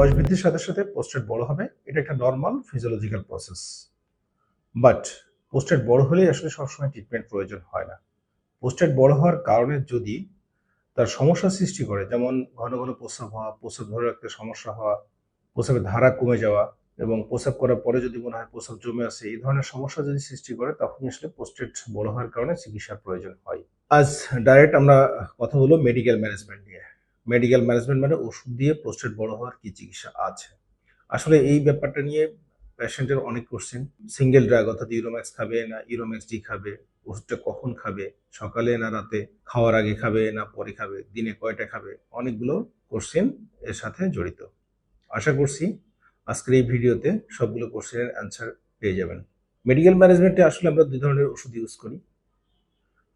বয়স বৃদ্ধির সাথে সাথে পোস্টেট বড় হবে। এটা একটা normal physiological process but prostate বড় হলেই আসলে সবসময় ট্রিটমেন্ট প্রয়োজন হয় না। পোস্টেট বড় হওয়ার কারণে যদি তার সমস্যা সৃষ্টি করে, যেমন ঘন ঘন প্রস্রাব হওয়া, প্রস্রাব ধরে রাখতে সমস্যা হওয়া, প্রস্রাবের ধারা কমে যাওয়া এবং প্রস্রাব করার পরে যদি মনে হয় প্রস্রাব জমে আসে এই ধরনের সমস্যা যদি সৃষ্টি করে, তখনই আসলে পোস্টেট বড় হওয়ার কারণে চিকিৎসার প্রয়োজন হয়। আজ ডাইরেক্ট আমরা কথা বলব মেডিকেল ম্যানেজমেন্ট নিয়ে। মেডিকেল ম্যানেজমেন্ট মানে ওষুধ দিয়ে প্রোস্টেট বড় হওয়ার কি চিকিৎসা আছে? আসলে এই ব্যাপারটা নিয়ে পেশেন্টের অনেক কোশ্চেন সিঙ্গেল ড্রাগ অর্থাৎ ইউরোম্যাক্স খাবে না ইউরোম্যাক্স ডি খাবে, ওষুধটা কখন খাবে? সকালে না রাতে? খাওয়ার আগে খাবে না পরে খাবে? দিনে কয়টা খাবে? অনেকগুলো কোশ্চেন এর সাথে জড়িত। আশা করছি আজকের এই ভিডিওতে সবগুলো কোশ্চেনের অ্যান্সার পেয়ে যাবেন। মেডিকেল ম্যানেজমেন্টে আসলে আমরা দুই ধরনের ওষুধ ইউজ করি।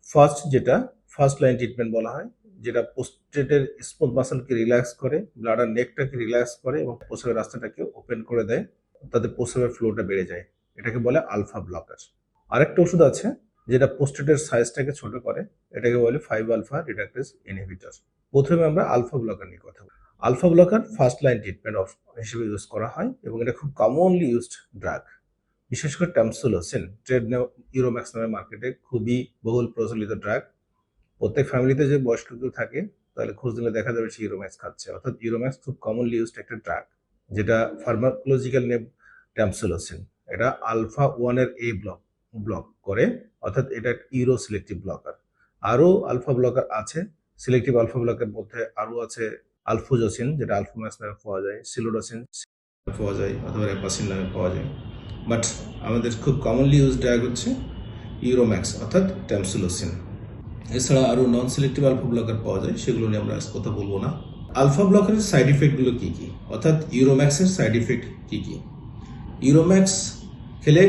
ফার্স্ট যেটা ফার্স্ট লাইন ট্রিটমেন্ট বলা হয়। যেটা পোস্টেটের স্মুথ মাসেলকে রিল্যাক্স করে, ব্লাডার নেকটাকে রিল্যাক্স করে এবং প্রস্রাবের রাস্তাটাকে ওপেন করে দেয় তাদের প্রস্রাবের ফ্লোটা বেড়ে যায়। এটাকে বলে আলফা ব্লকার। আরেকটা ওষুধ আছে, যেটা পোস্টেটের সাইজটাকে ছোট করে, এটাকে বলে ফাইভ আলফা রিডাক্টেস ইনহিবিটর। প্রথমে আমরা আলফা ব্লকার নিয়ে কথা বলি। Alpha blocker first line treatment of হিসেবে ইউজ করা হয় এবং এটা খুব কমনলি ইউজড ড্রাগ। বিশেষ করে ট্যামসোলোসিন ট্রেড ইউরোম্যাক্স নামে মার্কেটে খুবই বহুল প্রচলিত ড্রাগ। প্রত্যেক ফ্যামিলিতে যে বয়স্ক কেউ থাকে, তাহলে খোঁজ দিলে দেখা যাবে সে ইউরোম্যাক্স খাচ্ছে। অর্থাৎ ইউরোম্যাক্স খুব কমনলি ইউজড একটা ড্রাগ যেটা ফার্মাকোলজিক্যাল নেম ট্যামসোলোসিন এটা আলফা ওয়ানের এ ব্লক ব্লক করে, অর্থাৎ এটা ইউরো সিলেক্টিভ ব্লকার আরও আলফা ব্লকার আছে সিলেক্টিভ আলফা ব্লকের মধ্যে আরও আছে আলফোজোসিন যেটা আলফোম্যাক্স নামে পাওয়া যায় সিলোডোসিন পাওয়া যায়, অথবা রেপাসিন নামে পাওয়া যায়। বাট আমাদের খুব কমনলি ইউজ ড্রাগ হচ্ছে ইউরোম্যাক্স অর্থাৎ ট্যামসোলোসিন এছাড়া আরও নন সিলেক্টিভ আলফা ব্লকার পাওয়া যায়, সেগুলো নিয়ে আমরা আজ কথা বলব না। আলফা ব্লকারের সাইড ইফেক্টগুলো কী কী? অর্থাৎ ইউরোম্যাক্সের সাইড ইফেক্ট কী কী? ইউরোম্যাক্স খেলে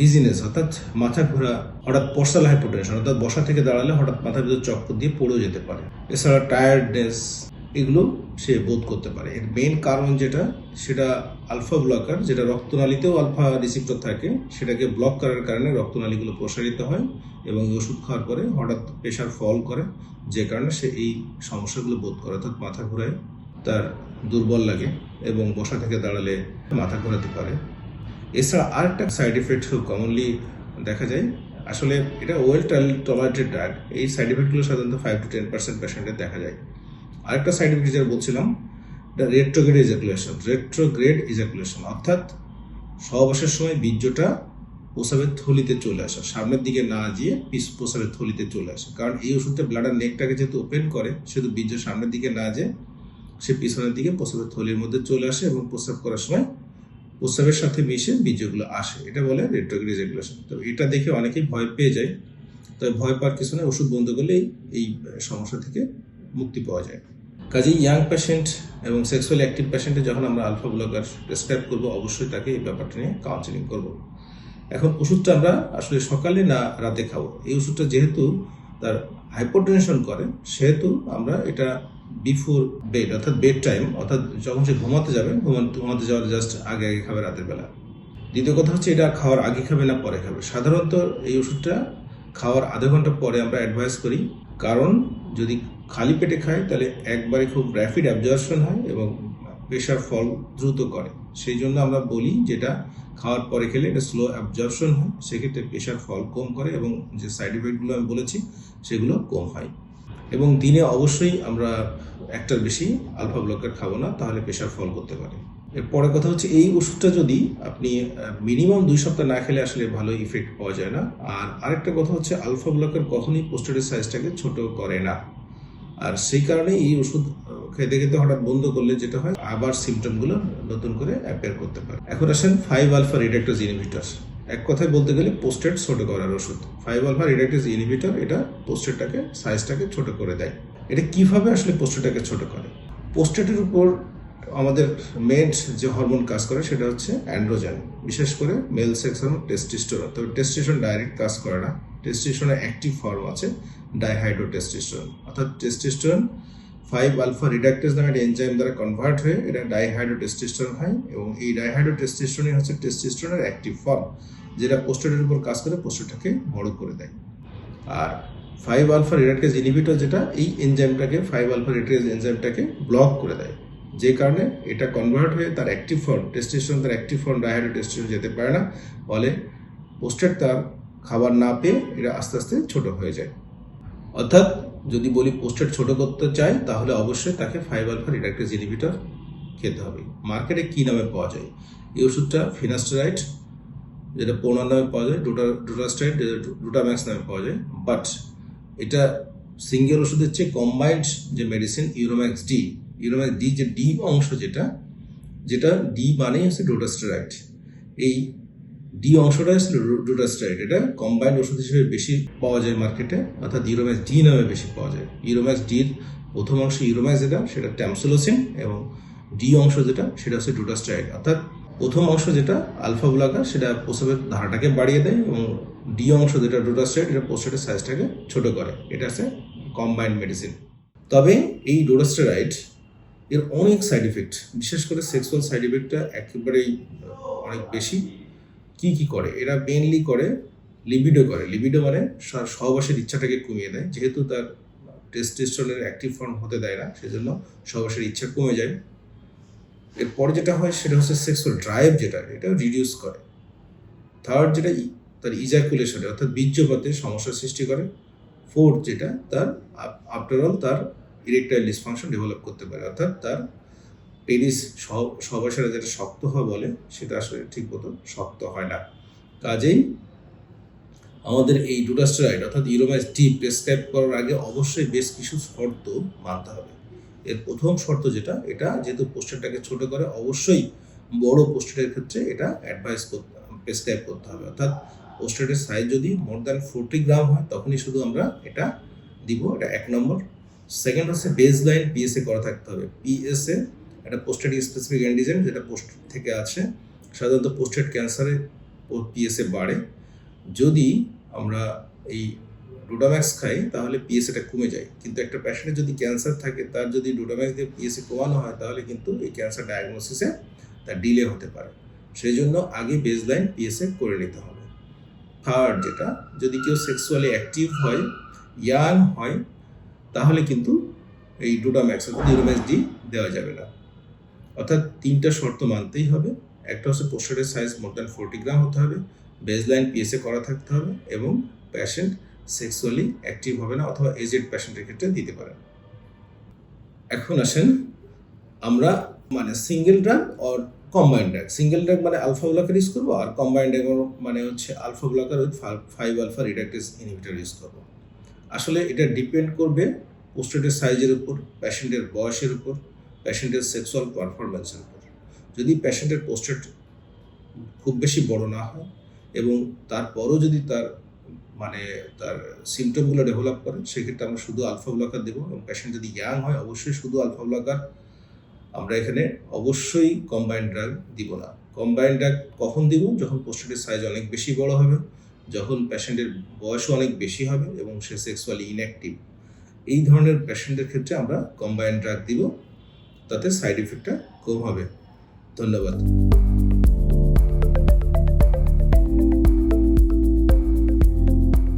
ডিজিনেস অর্থাৎ মাথা ঘোরা, হঠাৎ পোর্সাল হাইপোটেনশন অর্থাৎ বসা থেকে দাঁড়ালে হঠাৎ মাথার ভিতরে চক্কর দিয়ে পড়েও যেতে পারে। এছাড়া টায়ার্ডনেস এগুলো সে বোধ করতে পারে। এর মেন কারণ যেটা, সেটা আলফা ব্লকার যেটা রক্তনালীতেও আলফা রিসিপ্টর থাকে, সেটাকে ব্লক করার কারণে রক্তনালীগুলো প্রসারিত হয় এবং ওষুধ খাওয়ার পরে হঠাৎ প্রেশার ফল করে, যে কারণে সে এই সমস্যাগুলো বোধ করে। অর্থাৎ মাথা ঘোরায়, তার দুর্বল লাগে এবং বসা থেকে দাঁড়ালে মাথা ঘোরাতে পারে। এছাড়া আরেকটা সাইড এফেক্ট খুব কমনলি দেখা যায়, আসলে এটা ওয়েল টলারেটেড ড্রাগ এই সাইড এফেক্টগুলো সাধারণত ফাইভ টু টেন পার্সেন্ট পেশেন্টের দেখা যায়। আরেকটা সাইড এফেক্ট যেটা বলছিলাম, এটা রেট্রোগ্রেড ইজাকুলেশন রেট্রোগ্রেড ইজাকুলেশন অর্থাৎ সহবাসের সময় বীর্যটা প্রসাবের থলিতে চলে আসা, সামনের দিকে না গিয়ে পিস প্রসাবের থলিতে চলে আসে। কারণ এই ওষুধটা ব্লাডার নেকটাকে যেহেতু ওপেন করে, সেহেতু বীর্য সামনের দিকে না যেয়ে সে পিছনের দিকে প্রসাবের থলির মধ্যে চলে আসে এবং প্রস্রাব করার সময় প্রস্রাবের সাথে মিশে বীর্যগুলো আসে। এটা বলে রেট্রোগ্রেড ইজাকুলেশন তো এটা দেখে অনেকেই ভয় পেয়ে যায়। তবে ভয় পাওয়ার কিছু না ওষুধ বন্ধ করলেই এই সমস্যা থেকে মুক্তি পাওয়া যায়। কাজেই ইয়াং পেশেন্ট এবং সেক্সুয়াল অ্যাক্টিভ পেশেন্টে যখন আমরা আলফা ব্লকার প্রেসক্রাইব করব, অবশ্যই তাকে এই ব্যাপারটা নিয়ে কাউন্সিলিং করব। এখন ওষুধটা আমরা আসলে সকালে না রাতে খাব? এই ওষুধটা যেহেতু তার হাইপোটেনশন করে, সেহেতু আমরা এটা বিফোর বেড অর্থাৎ বেড টাইম অর্থাৎ যখন সে ঘুমাতে যাবে ঘুমাতে ঘুমাতে যাওয়ার জাস্ট আগে আগে খাবে রাতের বেলা। দ্বিতীয় কথা হচ্ছে এটা খাওয়ার আগে খাবে না পরে খাবে? সাধারণত এই ওষুধটা খাওয়ার আধা ঘণ্টা পরে আমরা অ্যাডভাইস করি, কারণ যদি খালি পেটে খায়, তাহলে একবারে খুব র্যাপিড অ্যাবজর্পশন হয় এবং প্রেশার ফল দ্রুত করে। সেই জন্য আমরা বলি যেটা খাওয়ার পরে খেলে এটা স্লো অ্যাবজর্পশন হয়, সেক্ষেত্রে প্রেশার ফল কম করে এবং যে সাইড ইফেক্টগুলো আমি বলেছি, সেগুলো কম হয়। এবং দিনে অবশ্যই আমরা একটার বেশি আলফা ব্লকার খাব না, তাহলে প্রেশার ফল করতে পারে। এর পরের কথা হচ্ছে, এই ওষুধটা যদি আপনি মিনিমাম দুই সপ্তাহ না খেলে আসলে ভালো ইফেক্ট পাওয়া যায় না। আর আরেকটা কথা হচ্ছে আলফা ব্লকার কখনোই পোস্টারের সাইজটাকে ছোট করে না। আর সেই কারণে এই ওষুধ খেতে খেতে হঠাৎ বন্ধ করলে যেটা হয়, আবার সিমটমগুলো নতুন করে অ্যাপেয়ার করতে পারে। এখন আসেন ফাইভ আলফা রিডাক্টাস ইনিভিটার এক কথায় বলতে গেলে পোস্টেড ছোট করার ওষুধ। ফাইভ আলফা রিডাক্টাস ইনিভিটার এটা পোস্টেডটাকে সাইজটাকে ছোট করে দেয়। এটা কীভাবে আসলে পোস্টেডটাকে ছোট করে? পোস্টেডের উপর আমাদের মেড যে হরমোন কাজ করে সেটা হচ্ছে অ্যান্ড্রোজেন বিশেষ করে মেল সেক্স হরমোন টেস্টিস্টোরন তবে টেস্টিস্টোরন ডাইরেক্ট কাজ করে না। টেস্টিস্টোরনের অ্যাক্টিভ ফর্ম আছে ডাইহাইড্রো টেস্টিস্টোরন অর্থাৎ টেস্টিস্টোরন ফাইভ আলফা রিডাক্টেজ নামে একটা এনজাইম দ্বারা কনভার্ট হয়ে এটা ডাইহাইড্রো টেস্টিস্টোরন হয় এবং এই ডাইহাইড্রো টেস্টিস্টোরনই হচ্ছে টেস্টিস্টোরনের অ্যাক্টিভ ফর্ম যেটা পোস্টেটের উপর কাজ করে পোস্টেটটাকে বড় করে দেয়। আর ফাইভ আলফা রিডাক্টেজ ইনহিবিটর যেটা, এই এনজাইমটাকে ফাইভ আলফা রিডাক্টেজ এনজাইমটাকে ব্লক করে দেয়। যে কারণে এটা কনভার্ট হয়ে তার অ্যাক্টিভ ফর্ম টেস্টেশন তার অ্যাক্টিভ ফর্ম ডাইহাইড্রো টেস্টেশন যেতে পারে না। ফলে পোস্টেট তার খাবার না পেয়ে এটা আস্তে আস্তে ছোট হয়ে যায়। অর্থাৎ যদি বলি পোস্টেট ছোট করতে চায় তাহলে অবশ্যই তাকে ফাইভ আলফা রিডাক্টেজ ইনহিবিটর খেতে হবে। মার্কেটে কী নামে পাওয়া যায়? এই ওষুধটা ফিনাস্টেরাইট যেটা পৌনার নামে পাওয়া যায়, ডোটা, ডোটাস্টাইড ডোটাম্যাক্স নামে পাওয়া যায়। বাট এটা সিঙ্গেল ওষুধের চেয়ে কম্বাইন্ড যে medicine Uromax D Uromax D যে ডি অংশ যেটা যেটা ডি মানেই হচ্ছে ডোটাস্টেরাইড এই ডি অংশটা হচ্ছে ডোটাস্টেরাইড এটা কম্বাইন্ড ওষুধ হিসেবে বেশি পাওয়া যায় মার্কেটে অর্থাৎ ইউরোম্যাক্স ডি নামে বেশি পাওয়া যায়। ইউরোম্যাক্স ডির প্রথম অংশ ইউরোম্যাক্স যেটা, সেটা ট্যামসোলোসিন এবং ডি অংশ যেটা, সেটা হচ্ছে ডোটাস্টেরাইড অর্থাৎ প্রথম অংশ যেটা আলফা ব্লকার সেটা প্রস্রাবের ধারাটাকে বাড়িয়ে দেয় এবং ডি অংশ যেটা ডোটাস্টেরাইড এটা প্রস্টেটের সাইজটাকে ছোট করে। এটা হচ্ছে কম্বাইন্ড মেডিসিন তবে এই ডোটাস্টেরাইড এর অনেক সাইড ইফেক্ট বিশেষ করে সেক্সুয়াল সাইড ইফেক্টটা একেবারেই অনেক বেশি। কি কি করে? এরা মেনলি করে লিবিডো করে। লিবিডো মানে সহবাসের ইচ্ছাটাকে কমিয়ে দেয়। যেহেতু তার টেস্টেস্টনের অ্যাক্টিভ ফর্ম হতে দেয় না, সেজন্য সহবাসের ইচ্ছা কমে যায়। এরপর যেটা হয়, সেটা হচ্ছে সেক্সুয়াল ড্রাইভ যেটা এটা রিডিউস করে। থার্ড যেটা তার ইজাকুলেশনে অর্থাৎ বীর্যপাতে সমস্যার সৃষ্টি করে। ফোর্থ যেটা, তার আফটার অল তার ইরেকটাইল ডিসফাংশন ডেভেলপ করতে পারে, অর্থাৎ তার পেনিস সহবাসেরা যেটা শক্ত হয় বলে, সেটা আসলে ঠিক মতো শক্ত হয় না। কাজেই আমাদের এই ডুডাস্টেরাইড অর্থাৎ ইউরোমাইজ ডি প্রেসক্রাইব করার আগে অবশ্যই বেশ কিছু শর্ত মানতে হবে। এর প্রথম শর্ত যেটা, এটা যেহেতু পোস্টারটাকে ছোট করে, অবশ্যই বড় পোস্টারের ক্ষেত্রে এটা অ্যাডভাইস করতে প্রেসক্রাইব করতে হবে। অর্থাৎ পোস্টারের সাইজ যদি মোর দ্যান ফোরটি গ্রাম হয়, তখনই শুধু আমরা এটা দিব, এটা এক নম্বর। সেকেন্ড হচ্ছে বেস লাইন পিএসএ করা থাকতে হবে। পিএসএ একটা পোস্টেড স্পেসিফিক অ্যান্টিজেন যেটা পোস্ট থেকে আছে, সাধারণত পোস্টেড ক্যান্সারে পিএসএ বাড়ে। যদি আমরা এই ডোডাম্যাক্স খাই, তাহলে পিএসএটা কমে যায়। কিন্তু একটা পেশেন্টের যদি ক্যান্সার থাকে, তার যদি ডোডাম্যাক্স দিয়ে পিএসএ কমানো হয়, তাহলে কিন্তু এই ক্যান্সার ডায়াগনোসিসে তার ডিলে হতে পারে। সেই জন্য আগে বেস লাইন পিএসএ করে নিতে হবে। থার্ড যেটা, যদি কেউ সেক্সুয়ালি অ্যাক্টিভ হয় ইয়াং হয় তাহলে কিন্তু এই ডোডাম্যাক্স অর্থাৎ ইউরোম্যাক্স ডি দেওয়া যাবে না। অর্থাৎ তিনটা শর্ত মানতেই হবে। একটা হচ্ছে পোস্টারের size more than forty gram হতে হবে বেসলাইন পিএসএ করা থাকতে হবে এবং প্যাশেন্ট সেক্সুয়ালি অ্যাক্টিভ হবে না অথবা এজেড প্যাশেন্টের ক্ষেত্রে দিতে পারেন এখন আসেন আমরা মানে single drug or combined drug single drug মানে আলফা ব্লকার ইউজ করব আর কম্বাইন্ড ড্রাগ মানে হচ্ছে alpha blocker with five alpha reductase inhibitor use করব। আসলে এটা ডিপেন্ড করবে পোস্টেটের সাইজের উপর প্যাশেন্টের বয়সের উপর প্যাশেন্টের সেক্সুয়াল পারফরমেন্সের উপর। যদি প্যাশেন্টের পোস্টেট খুব বেশি বড় না হয় এবং তারপরও যদি তার মানে তার সিমটমগুলো ডেভেলপ করে সেক্ষেত্রে আমরা শুধু আলফা ব্লকার দেবো এবং পেশেন্ট যদি ইয়াং হয়, অবশ্যই শুধু আলফা ব্লকার আমরা এখানে অবশ্যই কম্বাইন্ড ড্রাগ দিব না। কম্বাইন্ড ড্রাগ কখন দিব? যখন পোস্টেটের সাইজ অনেক বেশি বড় হবে, যখন প্যাশেন্টের বয়সও অনেক বেশি হবে এবং সে সেক্সুয়ালি ইনঅ্যাক্টিভ এই ধরনের পেশেন্টের ক্ষেত্রে আমরা কম্বাইন ড্রাগ দিব তাতে সাইড এফেক্টটা কম হবে। ধন্যবাদ।